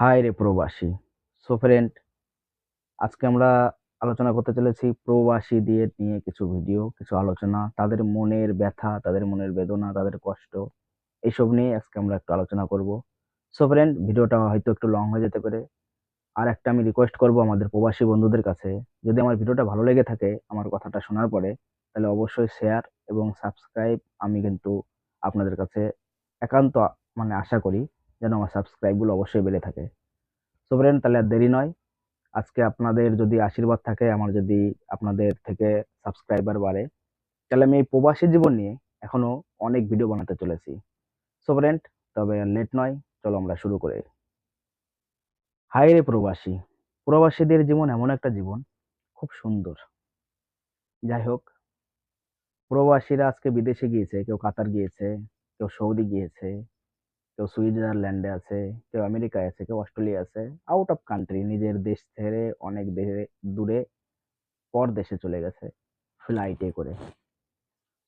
হায় রে প্রবাসী! So friend আজকে আমরা আলোচনা করতে চলেছি প্রবাসীদের নিয়ে কিছু ভিডিও, কিছু আলোচনা, তাদের মনের ব্যথা, তাদের মনের বেদনা, তাদের কষ্ট এইসব নিয়ে আজকে আমরা একটু আলোচনা করব। সো ফ্রেন্ড ভিডিওটা হয়তো একটু লং হয়ে যেতে পারে। আর একটা আমি রিকোয়েস্ট করব আমাদের প্রবাসী বন্ধুদের কাছে, যদি আমার ভিডিওটা ভালো লেগে থাকে আমার কথাটা শোনার পরে, তাহলে অবশ্যই শেয়ার এবং সাবস্ক্রাইব আমি কিন্তু আপনাদের কাছে একান্ত মানে আশা করি যেন আমার সাবস্ক্রাইবগুলো অবশ্যই বেড়ে থাকে। সো ফ্রেন্ড তাহলে আর দেরি নয়। আজকে আপনাদের যদি আশীর্বাদ থাকে, আমার যদি আপনাদের থেকে সাবস্ক্রাইবার বাড়ে, তাহলে আমি এই প্রবাসী জীবন নিয়ে এখনও অনেক ভিডিও বানাতে চলেছি। সো ফ্রেন্ড তবে লেট নয়, চলো আমরা শুরু করে হায় রে প্রবাসী! প্রবাসীদের জীবন এমন একটা জীবন, খুব সুন্দর। যাই হোক, প্রবাসীরা আজকে বিদেশে গিয়েছে, কেউ কাতার গিয়েছে, কেউ সৌদি গিয়েছে, কেউ সুইজারল্যান্ডে আছে, কেউ আমেরিকায় আছে, কেউ অস্ট্রেলিয়া আছে, আউট অফ কান্ট্রি নিজের দেশ ছেড়ে অনেক দেশে দূরে পর দেশে চলে গেছে ফ্লাইটে করে।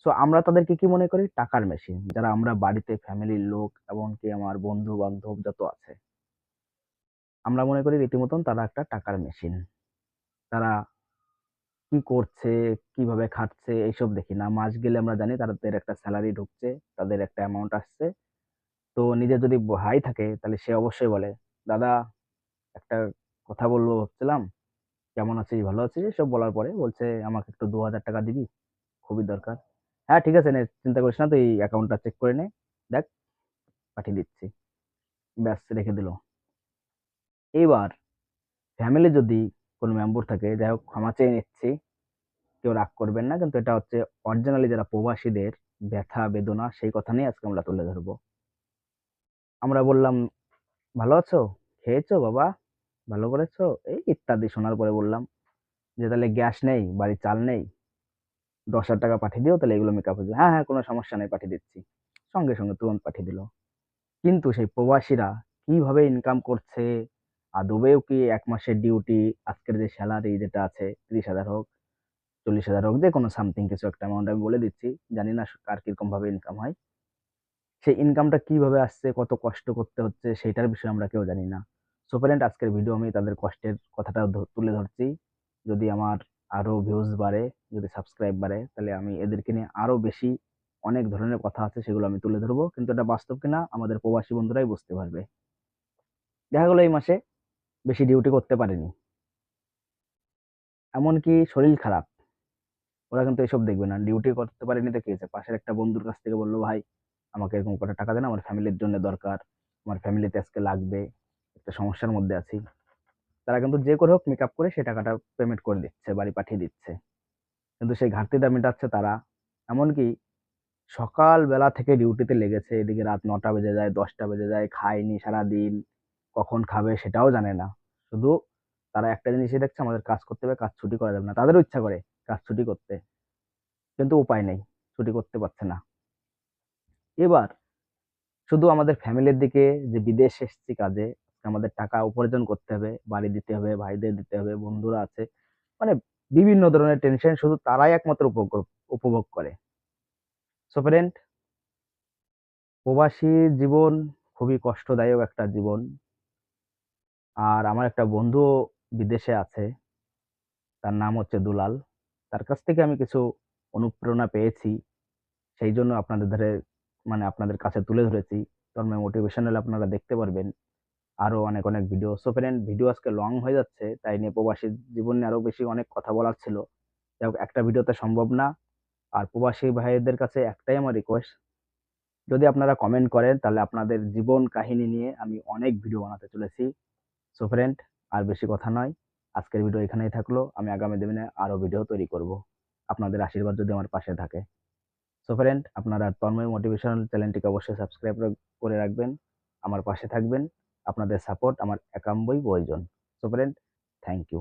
সো আমরা তাদেরকে কি মনে করি? টাকার মেশিন। যারা আমরা বাড়িতে ফ্যামিলির লোক এমনকি আমার বন্ধু-বান্ধব যত আছে। আমরা মনে করি রীতিমতন তারা একটা টাকার মেশিন। তারা কি করছে, কীভাবে খাচ্ছে এইসব দেখি না। মাস গেলে আমরা জানি তাদের একটা স্যালারি ঢুকছে, তাদের একটা অ্যামাউন্ট আসছে। তো নিজের যদি ভাই থাকে তাহলে সে অবশ্যই বলে, "দাদা একটা কথা বলব ভাবছিলাম। কেমন আছিস? ভালো আছিস?" এসব বলার পরে বলছে, "আমাকে একটু ৳২,০০০ দিবি? খুবই দরকার।" "হ্যাঁ, ঠিক আছে নে, চিন্তা করিস না। তুই অ্যাকাউন্টটা চেক করে নে। দেখ, পাঠিয়ে দিচ্ছি।" ব্যাস রেখে দিল। এইবার ফ্যামিলি যদি কোনো মেম্বার থাকে, যাই হোক ক্ষমা চেয়ে নিচ্ছি। কেউ রাগ করবেন না। কিন্তু এটা হচ্ছে অরিজিনালি যারা প্রবাসীদের ব্যথা বেদনা সেই কথা নিয়ে আজকে আমরা তুলে ধরব। আমরা বললাম, "ভালো আছো? খেয়েছো বাবা? ভালো করেছ?" এই ইত্যাদি শোনার পরে বললাম যে, "তাহলে গ্যাস নেই, বাড়ির চাল নেই। ৳১০,০০০ পাঠিয়ে দিও তাহলে এগুলো মেকআপ হয়ে যাবে।" "হ্যাঁ, হ্যাঁ, কোনো সমস্যা নেই পাঠিয়ে দিচ্ছি।" সঙ্গে, সঙ্গে তুরন্ত পাঠিয়ে দিল। কিন্তু সেই প্রবাসীরা কীভাবে ইনকাম করছে, আদবেও কি এক মাসের ডিউটি আজকের যে স্যালারি যেটা আছে ৩০,০০০ হোক, ৪০,০০০ হোক যে কোনো সামথিং কিছু একটা অ্যামাউন্ট আমি বলে দিচ্ছি। জানি না কার কিরকমভাবে ইনকাম হয়। সেই ইনকামটা কীভাবে আসছে, কত কষ্ট করতে হচ্ছে সেইটার বিষয়ে আমরা কেউ জানি না। সো ফ্রেন্ড আজকের ভিডিও আমি তাদের কষ্টের কথাটা তুলে ধরছি। যদি আমার আরও ভিউজ বাড়ে, যদি সাবস্ক্রাইব বাড়ে তাহলে আমি এদেরকে নিয়ে আরও বেশি অনেক ধরনের কথা আছে সেগুলো আমি তুলে ধরবো কিন্তু এটা বাস্তব কিনা আমাদের প্রবাসী বন্ধুরাই বুঝতে পারবে। দেখা গেল এই মাসে বেশি ডিউটি করতে পারেনি। এমনকি শরীর খারাপ। ওরা কিন্তু এসব দেখবে না। ডিউটি করতে পারেনি তো কি? পাশের একটা বন্ধুর কাছ থেকে বলল "ভাই আমাকে এরকম কটা টাকা দেন, আমার ফ্যামিলির জন্য দরকার। আমার ফ্যামিলিতে আজকে লাগবে। একটা সমস্যার মধ্যে আছি।" তারা কিন্তু যে করে হোক মেকআপ করে সেই টাকাটা পেমেন্ট করে দিচ্ছে, বাড়ি পাঠিয়ে দিচ্ছে। কিন্তু সেই ঘাটতিটা মেটাচ্ছে তারা। এমনকি সকাল বেলা থেকে ডিউটিতে লেগেছে, এদিকে রাত নটা বেজে যায়, ১০টা বেজে যায়, খায়নি সারাদিন, কখন খাবে সেটাও জানে না। শুধু তারা একটা জিনিসই দেখছে আমাদের কাজ করতে হবে, কাজ ছুটি করা যাবে না। তাদেরও ইচ্ছা করে কাজ ছুটি করতে। কিন্তু উপায় নেই। ছুটি করতে পারছে না। এবার শুধু আমাদের ফ্যামিলির দিকে যে বিদেশ এসেছি কাজে, আমাদের টাকা উপার্জন করতে হবে, বাড়ি দিতে হবে, ভাইদের দিতে হবে, বন্ধুরা আছে। মানে বিভিন্ন ধরনের টেনশন শুধু তারাই একমাত্র উপভোগ করে। সো ফ্রেন্ড প্রবাসী জীবন খুবই কষ্টদায়ক একটা জীবন। আর আমার একটা বন্ধুও বিদেশে আছে। তার নাম হচ্ছে দুলাল। তার কাছ থেকে আমি কিছু অনুপ্রেরণা পেয়েছি। সেই জন্য আপনাদের ধারে মানে আপনাদের কাছে তুলে ধরেছি। তন্ময় মোটিভেশনাল আপনারা দেখতে পারবেন। আরও অনেক, অনেক ভিডিও। সো ফ্রেন্ড ভিডিও আজকে লং হয়ে যাচ্ছে। তাই নিয়ে প্রবাসী জীবন নিয়ে আরও বেশি অনেক কথা বলার ছিল। যাই হোক একটা ভিডিওতে সম্ভব না। আর প্রবাসী ভাইদের কাছে একটাই আমার রিকোয়েস্ট যদি আপনারা কমেন্ট করেন তাহলে আপনাদের জীবন কাহিনী নিয়ে আমি অনেক ভিডিও বানাতে চলেছি। সো ফ্রেন্ড আর বেশি কথা নয়। আজকের ভিডিও এখানেই থাকল। আমি আগামী দিনে আরও ভিডিও তৈরি করব। আপনাদের আশীর্বাদ যদি আমার পাশে থাকে। সো ফ্রেন্ড আপনারা তন্ময় মোটিভেশনাল চ্যানেলটিকে অবশ্যই সাবস্ক্রাইব করে রাখবেন। আমার পাশে থাকবেন। আপনাদের সাপোর্ট আমার একান্তই প্রয়োজন। So friend thank you.